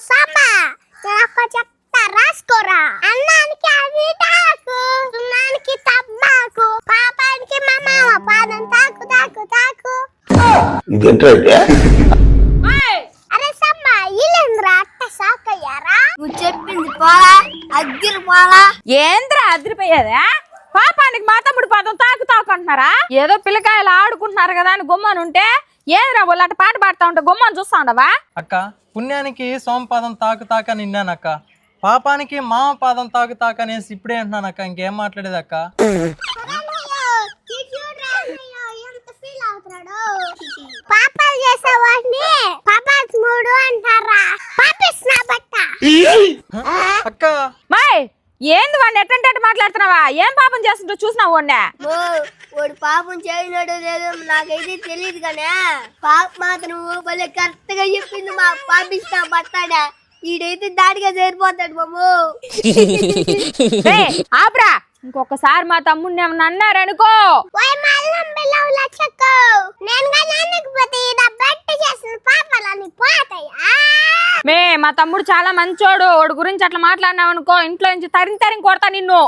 సాంబా నాకు చెప్తా రాసుకోరా అన్నానికి అవి తాకు సున్నానికి తబ్బాకు పాపానికి మా మామ పాదం తాకు తాకు తాకు ఇదేంటంటే అరే సమ్మా ఇల్లేంద్రా అట్ట షాక్ అయ్యారా నువ్వు చెప్పింది పోలా అగ్గిరి పోలా ఏంద్రా అదిరిపోయేదా పాపానికి మా తమ్ముడు పాదం తాకు తాకు అంటున్నారా? ఏదో పిల్లకాయలు ఆడుకుంటున్నారు కదా అని గుమ్మని ఉంటే ఏంద్రా వాళ్ళు అట్ట పాట పాడుతా ఉంటే గుమ్మని చూస్తా ఉండవా? అక్క పుణ్యానికి సోమపాదం తాకు తాక నిన్నానక్క పాపానికి మామ పాదం తాకు తాక అనేసి ఇప్పుడే అంటున్నానక్క ఇంకేం మాట్లాడేది అక్క? పాపాలు చేసేవాడిని పాపాస్ మూడు అంటారా? పాపిస్ నా బట్ట. అక్క. ఏంది వాడిని ఎట్టంటే మాట్లాడుతున్నావా? ఏం పాపం చేస్తుంటో చూసినావు వాడిని? వాడు పాపం చేయనడో లేదో నాకైతే తెలియదు కానీ పాప మాత్రం భలే కరెక్ట్గా చెప్పింది మా పాపిస్తా బట్టాడా. ఈడైతే దాడిగా చేరిపోతాడు బాబు. ఆపురా. ఇంకొకసారి మా తమ్ముడిని ఏమన్నా అన్నారనుకో. మే మా తమ్ముడు చాలా మంచోడు. వాడి గురించి అట్లా మాట్లాడినావు అనుకో ఇంట్లో నుంచి తరిం తరిం కొడతా నిన్ను.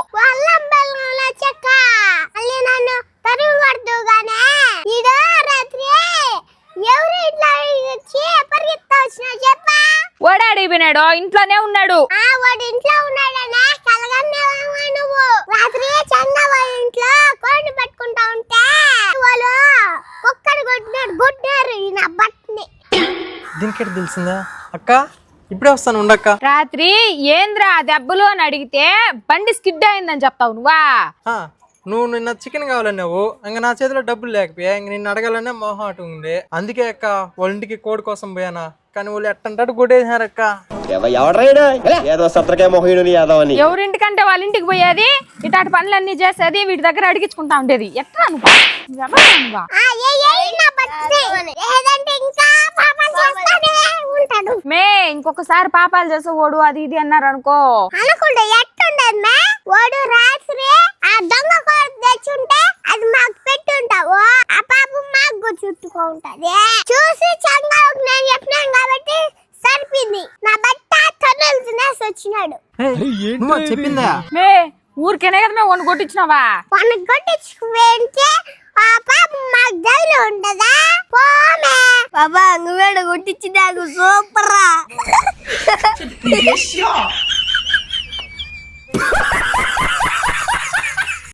ఓడాడి వినాడు ఇంట్లోనే ఉన్నాడు. ఆ వాడు ఇంట్లో ఉన్నాడనే. కలగన్నావా నువ్వు? రాత్రి చంద వాళ్ళ ఇంట్లో కోడిని పట్టుకుంటా ఉంటే వాళ్ళు కొట్టినారు. నా దీనికి తెలిసిందా? అక్క ఇప్పుడే వస్తాను ఉండక్క. రాత్రి ఏంద్రా ఆ దెబ్బలు అని అడిగితే బండి స్కిడ్ అయిందని చెప్తావు నువ్వా? ఆ, నువ్వు నిన్న చికెన్ కావాలన్నావు ఇంకా నా చేతిలో డబ్బులు లేకపోయా ఇంక నిన్ను అడగాలనే మొహం అటు ఉండే అందుకే అక్క వాళ్ళ ఇంటికి కోడి కోసం పోయానా కానీ వాళ్ళు ఎట్టంటాడు కొట్టేసినారక్క. ఏదో ఎవరింటికంటే వాళ్ళ ఇంటికి పోయేది ఇటాటి పనులన్నీ చేసేది వీటి దగ్గర అడిగించుకుంటా ఉండేది. ఎట్లా నువ్వు? ఎవరు నువ్వా? ఆ ఏ ఏ నా బట్టని లేదంటే ఇంకా పాపాలు చేస్తానే ఉంటాడు మే ఇంకొకసారి పాపాలు చేసేవాడు అది ఇది అన్నారు అనుకో అనకుండా ఎట్టుండదు మే? వాడు రాత్రి ఆ దొంగ కోడి తెచ్చుంటే అది మాకు పెట్టుంటావు. ఆ పాపం మాకు చుట్టుకో ఉంటది. చూసి చంగా నేను చెప్పినాను కాబట్టి సరిపోయింది. నా బట్ట తొన్నలు తినేసి వచ్చినాడు. చెప్పిందా? మే ఊరికేనే కదా మేము వండు కొట్టించినావా? మనకు కొట్టించుకు వెళ్తే ఆ పాపం మాకు ధైర్యం ఉండదా పోమే బాబా నువ్వేడ కొట్టించి నాకు సూపర్ రా